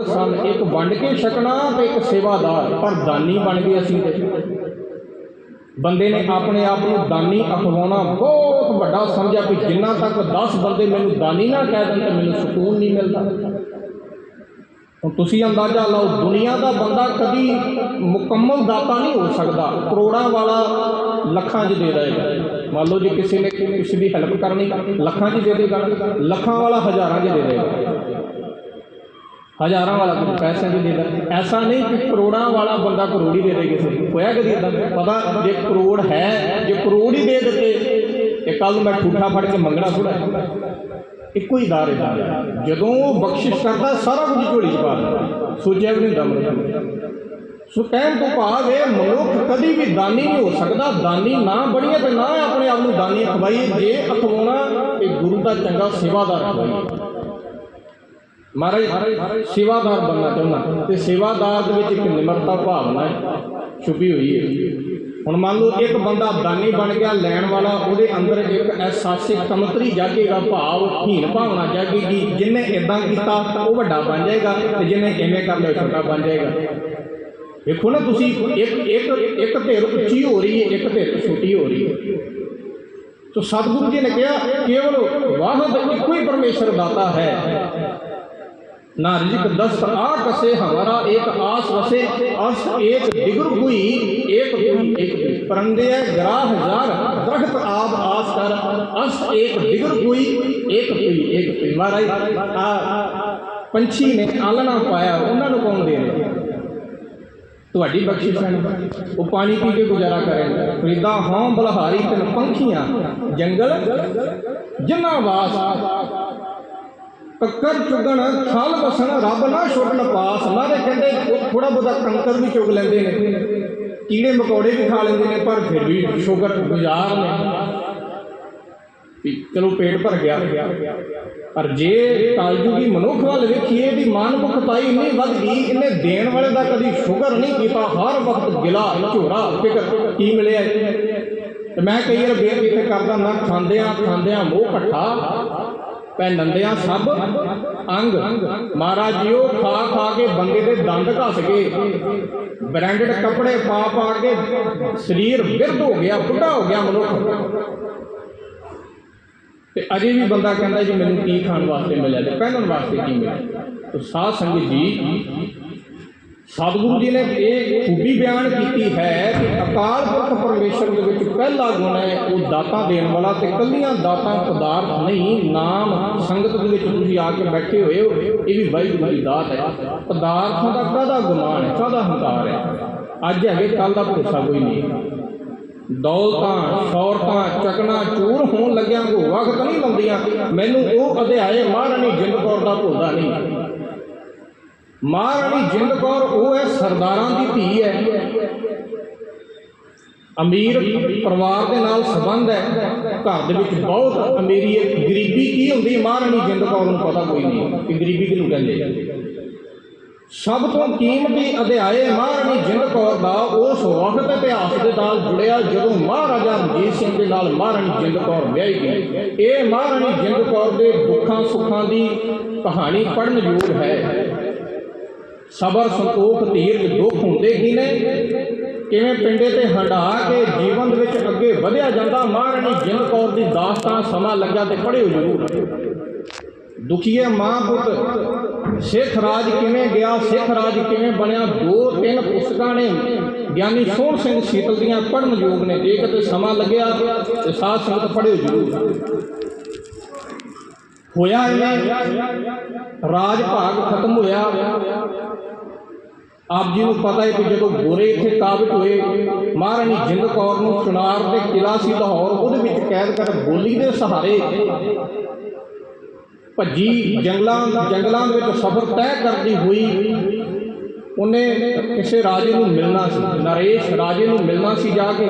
ਸਨ। ਇੱਕ ਵੰਡ ਕੇ ਛਕਣਾ ਤੇ ਇੱਕ ਸੇਵਾਦਾਰ। ਪਰ ਦਾਨੀ ਬਣ ਗਏ ਅਸੀਂ ਤੇ। ਬੰਦੇ ਨੇ ਆਪਣੇ ਆਪ ਨੂੰ ਦਾਨੀ ਅਖਵਾਉਣਾ ਬਹੁਤ ਵੱਡਾ ਸਮਝਿਆ ਕਿ ਜਿੰਨਾ ਤੱਕ 10 ਬੰਦੇ ਮੈਨੂੰ ਦਾਨੀ ਨਾ ਕਹਿ ਦੇਣ ਤੇ ਮੈਨੂੰ ਸਕੂਨ ਨਹੀਂ ਮਿਲਦਾ। ਹੁਣ ਤੁਸੀਂ ਅੰਦਾਜ਼ਾ ਲਾਓ, ਦੁਨੀਆ ਦਾ ਬੰਦਾ ਕਦੀ ਮੁਕੰਮਲ ਦਾਤਾ ਨਹੀਂ ਹੋ ਸਕਦਾ। ਕਰੋੜਾਂ ਵਾਲਾ ਲੱਖਾਂ 'ਚ ਦੇ ਦੇਗਾ ਮੰਨ ਲਓ ਜੇ ਕਿਸੇ ਨੇ ਕਿਸੇ ਦੀ ਹੈਲਪ ਕਰਨੀ, ਲੱਖਾਂ 'ਚ ਦੇ ਦੇਗਾ ਲੱਖਾਂ ਵਾਲਾ ਹਜ਼ਾਰਾਂ 'ਚ ਦੇ ਦੇਗਾ ਹਜ਼ਾਰਾਂ ਵਾਲਾ ਕੋਈ ਪੈਸੇ ਨਹੀਂ ਦੇਦਾ ਐਸਾ ਨਹੀਂ ਕਿ ਕਰੋੜਾਂ ਵਾਲਾ ਬੰਦਾ ਕਰੋੜ ਹੀ ਦੇ ਦੇ ਕਿਸੇ ਨੂੰ। ਹੋਇਆ ਕਦੀ ਇਦਾਂ ਪਤਾ ਜੇ ਕਰੋੜ ਹੈ, ਜੇ ਕਰੋੜ ਹੀ ਦੇ ਦਿੱਤੇ, ਤੇ ਕੱਲ ਨੂੰ ਮੈਂ ਠੂਠਾ ਫੜ ਕੇ ਮੰਗਣਾ ਥੋੜਾ ਇੱਕੋ ਹੀ ਦਾਰੇ ਦਾ। ਜਦੋਂ ਉਹ ਬਖਸ਼ਿਸ਼ ਕਰਦਾ, ਸਾਰਾ ਕੁਝ ਝੋਲੀ 'ਚ ਪਾ ਦਿੰਦਾ। ਸੋਚਿਆ ਵੀ ਨਹੀਂ ਦਮ ਸੋ ਕਹਿਣ ਤੋਂ ਭਾਵ ਇਹ ਮਨੁੱਖ ਕਦੀ ਵੀ ਦਾਨੀ ਨਹੀਂ ਹੋ ਸਕਦਾ। ਦਾਨੀ ਨਾ ਬਣੀਏ ਤੇ ਨਾ ਆਪਣੇ ਆਪ ਨੂੰ ਦਾਨੀ ਅਖਵਾਈਏ। ਜੇ ਅਖਵਾਉਣਾ, ਤੇ ਗੁਰੂ ਦਾ ਚੰਗਾ ਸੇਵਾਦਾਰ ਅਖਵਾਈਏ। ਮਹਾਰਾਜ, ਸੇਵਾਦਾਰ ਬਣਨਾ ਚਾਹੁੰਦਾ ਤੇ ਸੇਵਾਦਾਰ ਦੇ ਵਿੱਚ ਇੱਕ ਨਿਮਰਤਾ ਭਾਵਨਾ ਹੈ, ਛੁਪੀ ਹੋਈ ਹੈ। ਹੁਣ ਮੰਨ ਲਓ ਇੱਕ ਬੰਦਾ ਦਾਨੀ ਬਣ ਗਿਆ, ਲੈਣ ਵਾਲਾ, ਉਹਦੇ ਅੰਦਰ ਇੱਕ ਅਹਿਸਾਸਿਕ ਕਮਤਰੀ ਜਾਗੇਗਾ, ਭਾਵ ਹੀਨ ਭਾਵਨਾ ਜਾਗੇਗੀ। ਜਿਹਨੇ ਇਦਾਂ ਕੀਤਾ ਉਹ ਵੱਡਾ ਬਣ ਜਾਏਗਾ, ਤੇ ਜਿਹਨੇ ਐਵੇਂ ਕਰ ਲਿਆ ਛੋਟਾ ਬਣ ਜਾਏਗਾ। ਵੇਖੋ ਨਾ ਤੁਸੀਂ, ਇੱਕ ਇੱਕ ਇੱਕ ਧਿਰ ਉੱਚੀ ਹੋ ਰਹੀ ਹੈ, ਇੱਕ ਧਿਰ ਛੋਟੀ ਹੋ ਰਹੀ ਹੈ। ਤੋ ਸਤਿਗੁਰੂ ਜੀ ਨੇ ਕਿਹਾ, ਕੇਵਲ ਵਾਹਦ ਇੱਕੋ ਹੀ ਪਰਮੇਸ਼ਰ ਦਾਤਾ ਹੈ। ना रिजिक दस्त आ कसे हमारा एक आस वसे अस एक दिगर हुई एक हुई एक हुई परंदे ग्राह हजार दरख्त आब आस कर अस एक दिगर हुई एक हुई एक हुई महाराज आ ਪੰਛੀ ਨੇ ਆਲਣਾ ਪਾਇਆ ਉਹਨਾਂ ਨੂੰ ਕੌਣ ਦੇ ਰਿਹਾ ਤੁਹਾਡੀ ਬਖਸ਼ਿਸ਼ ਹੈ ਉਹ ਪਾਣੀ ਪੀ ਕੇ ਗੁਜ਼ਾਰਾ ਕਰੇਗਾ ਫਰੀਦਾ ਹੋਂ ਬਲਹਾਰੀ ਤਨ ਪੰਖੀਆਂ ਜੰਗਲ ਜਿੰਨਾ ਵਾਸ ਕੱਕਰ ਚੁਗਣ ਖਲ ਵਸਣ ਰੱਬ ਨਾ ਛੋੜਨ ਪਾਸ। ਨਾ ਕਹਿੰਦੇ ਥੋੜਾ ਬਹੁਤਾ ਕੰਕਰ ਵੀ ਚੁਗ ਲੈਂਦੇ ਨੇ। ਕੀੜੇ ਮਕੌੜੇ ਵੀ ਖਾ ਲੈਂਦੇ ਨੇ, ਪਰ ਫਿਰ ਵੀ ਸ਼ੁਕਰ ਗੁਜ਼ਾਰ ਨੇ। ਚਲੋ ਪੇਟ ਭਰ ਗਿਆ। ਪਰ ਜੇ ਕਲਯੁਗੀ ਮਨੁੱਖ ਵੱਲ ਵੇਖੀਏ ਦੀ ਮਾਨਮੁਖਤਾਈ ਇੰਨੀ ਵੱਧ ਗਈ, ਇਹਨੇ ਦੇਣ ਵਾਲੇ ਦਾ ਕਦੀ ਸ਼ੁਕਰ ਨਹੀਂ ਕੀਤਾ, ਹਰ ਵਕਤ ਗਿਲਾ, ਝੋਰਾ, ਫਿਕਰ। ਕੀ ਮਿਲਿਆ? ਤੇ ਮੈਂ ਕਈ ਵਾਰ ਬੇਨਤੀ ਤੇ ਕਰਦਾ ਨਾ ਖਾਂਦਿਆਂ ਖਾਂਦਿਆਂ ਮੂੰਹ ਘੱਟਾ। ਪੈ ਨੰਦਿਆਂ ਸਭ ਅੰਗ। ਮਹਾਰਾਜ ਜੀਓ ਖਾ ਖਾ ਕੇ ਬੰਦੇ ਦੇ ਦੰਦ ਘਸ ਗਏ। ਬ੍ਰਾਂਡਡ ਕੱਪੜੇ ਪਾ ਪਾ ਕੇ ਸਰੀਰ ਬਿਰਧ ਹੋ ਗਿਆ, ਬੁੱਢਾ ਹੋ ਗਿਆ ਮਨੁੱਖ। ਤੇ ਅਜੇ ਵੀ ਬੰਦਾ ਕਹਿੰਦਾ ਜੀ, ਮੈਨੂੰ ਕੀ ਖਾਣ ਵਾਸਤੇ ਮਿਲਿਆ ਤੇ ਪਹਿਨਣ ਵਾਸਤੇ ਕੀ ਮਿਲਿਆ? ਤੇ ਸਾਧ ਸੰਗਤ ਜੀ ਸਤਿਗੁਰੂ ਜੀ ਨੇ ਇਹ ਖੂਬੀ ਬਿਆਨ ਕੀਤੀ ਹੈ ਕਿ ਅਕਾਲ ਪੁਰਖ ਪਰਮੇਸ਼ਰ ਦੇ ਵਿੱਚ ਪਹਿਲਾ ਗੁਣ ਹੈ, ਉਹ ਦਾਤਾ ਦੇਣ ਵਾਲਾ ਤੇ ਕੱਲੀਆਂ ਦਾਤਾ ਪਦਾਰਥ ਨਹੀਂ, ਨਾਮ ਸੰਗਤ ਦੇ ਵਿੱਚ ਤੁਸੀਂ ਆ ਕੇ ਬੈਠੇ ਹੋਏ ਹੋ, ਇਹ ਵੀ ਵਾਹਿਗੁਰੂ ਦੀ ਦਾਤ ਹੈ। ਪਦਾਰਥਾਂ ਦਾ ਕਾਹਦਾ ਗੁਮਾਨ ਹੈ, ਕਾਹਦਾ ਹੰਕਾਰ ਹੈ? ਅੱਜ ਹੈਗੇ ਕੱਲ ਦਾ ਭਰੋਸਾ ਕੋਈ ਨਹੀਂ। ਦੌਲਤਾਂ ਸ਼ੌਹਰਤਾਂ ਚਕਣਾ, ਚੂਰ ਹੋਣ ਲੱਗਿਆਂ ਕੋ ਵਕਤ ਨਹੀਂ ਲਾਉਂਦੀਆਂ। ਮੈਨੂੰ ਉਹ ਅਧਿਆਏ ਮਹਾਰਾਣੀ ਜਿੰਦ ਕੌਰ ਦਾ ਭੁੱਲਦਾ ਨਹੀਂ। ਮਹਾਰਾਣੀ ਜਿੰਦ ਕੌਰ, ਉਹ ਹੈ ਸਰਦਾਰਾਂ ਦੀ ਧੀ ਹੈ। ਅਮੀਰ ਪਰਿਵਾਰ ਦੇ ਨਾਲ ਸੰਬੰਧ ਹੈ। ਘਰ ਦੇ ਵਿੱਚ ਬਹੁਤ ਅਮੀਰੀ ਹੈ। ਗਰੀਬੀ ਕੀ ਹੁੰਦੀ? ਮਹਾਰਾਣੀ ਜਿੰਦ ਕੌਰ ਨੂੰ ਪਤਾ ਕੋਈ ਨਹੀਂ ਕਿ ਗਰੀਬੀ ਕਿਹਨੂੰ ਕਹਿੰਦੇ ਸਭ ਤੋਂ ਕੀਮਤੀ ਅਧਿਆਏ ਮਹਾਰਾਣੀ ਜਿੰਦ ਕੌਰ ਦਾ ਉਸ ਵਕਤ ਇਤਿਹਾਸ ਦੇ ਨਾਲ ਜੁੜਿਆ ਜਦੋਂ ਮਹਾਰਾਜਾ ਰਣਜੀਤ ਸਿੰਘ ਦੇ ਨਾਲ ਮਹਾਰਾਣੀ ਜਿੰਦ ਕੌਰ ਵਿਆਹੀ ਗਈ। ਇਹ ਮਹਾਰਾਣੀ ਜਿੰਦ ਕੌਰ ਦੇ ਦੁੱਖਾਂ ਸੁੱਖਾਂ ਦੀ ਕਹਾਣੀ ਪੜਨ ਯੋਗ ਹੈ। ਸਬਰ, ਸੰਤੋਖ ਧੀਰ ਦੁੱਖ ਹੁੰਦੇ ਹੀ ਨੇ। ਕਿਵੇਂ ਪਿੰਡੇ ਤੇ ਹੰਡਾ ਕੇ ਜੀਵਨ ਵਿੱਚ ਅੱਗੇ ਵਧਿਆ ਜਾਂਦਾ, ਮਹਾਰਾਣੀ ਜਿੰਦ ਕੌਰ ਦੀ ਦਾਸਤਾਨ ਸਮਾਂ ਲੱਗਾ ਤੇ ਪੜ੍ਹਿਓ ਜ਼ਰੂਰ। ਦੁਖੀਏ ਮਾਂ ਪੁੱਤ, ਸਿੱਖ ਰਾਜ ਕਿਵੇਂ ਗਿਆ, ਸਿੱਖ ਰਾਜ ਕਿਵੇਂ ਬਣਿਆ? ਦੋ ਤਿੰਨ ਪੁਸਤਕਾਂ ਨੇ, ਗਿਆਨੀ ਸੋਹਣ ਸਿੰਘ ਸੀਤਲ ਦੀਆਂ ਪੜ੍ਹਨ ਯੋਗ ਨੇ। ਜੇ ਕਿਤੇ ਸਮਾਂ ਲੱਗਿਆ ਤੇ ਸਾਧ ਸੰਗਤ ਪੜਿਓ ਜ਼ਰੂਰ। ਹੋਇਆ ਇਹ ਰਾਜ ਭਾਗ ਖਤਮ ਹੋਇਆ। ਆਪ ਜੀ ਨੂੰ ਪਤਾ ਹੈ ਕਿ ਜਦੋਂ ਗੋਰੇ ਇੱਥੇ ਕਾਬਿਤ ਹੋਏ, ਮਹਾਰਾਣੀ ਜਿੰਦ ਕੌਰ ਨੂੰ ਚੁਨਾਰ ਦੇ ਕਿਲਾ ਸੀ ਲਾਹੌਰ, ਉਹਦੇ ਵਿੱਚ ਕੈਦ ਕਰ ਬੋਲੀ ਦੇ ਸਹਾਰੇ ਭੱਜੀ, ਜੰਗਲਾਂ ਜੰਗਲਾਂ ਦੇ ਵਿੱਚ ਸਫ਼ਰ ਤੈਅ ਕਰਦੀ ਹੋਈ, ਉਹਨੇ ਕਿਸੇ ਰਾਜੇ ਨੂੰ ਮਿਲਣਾ ਸੀ, ਨਰੇਸ਼ ਰਾਜੇ ਨੂੰ ਮਿਲਣਾ ਸੀ ਜਾ ਕੇ।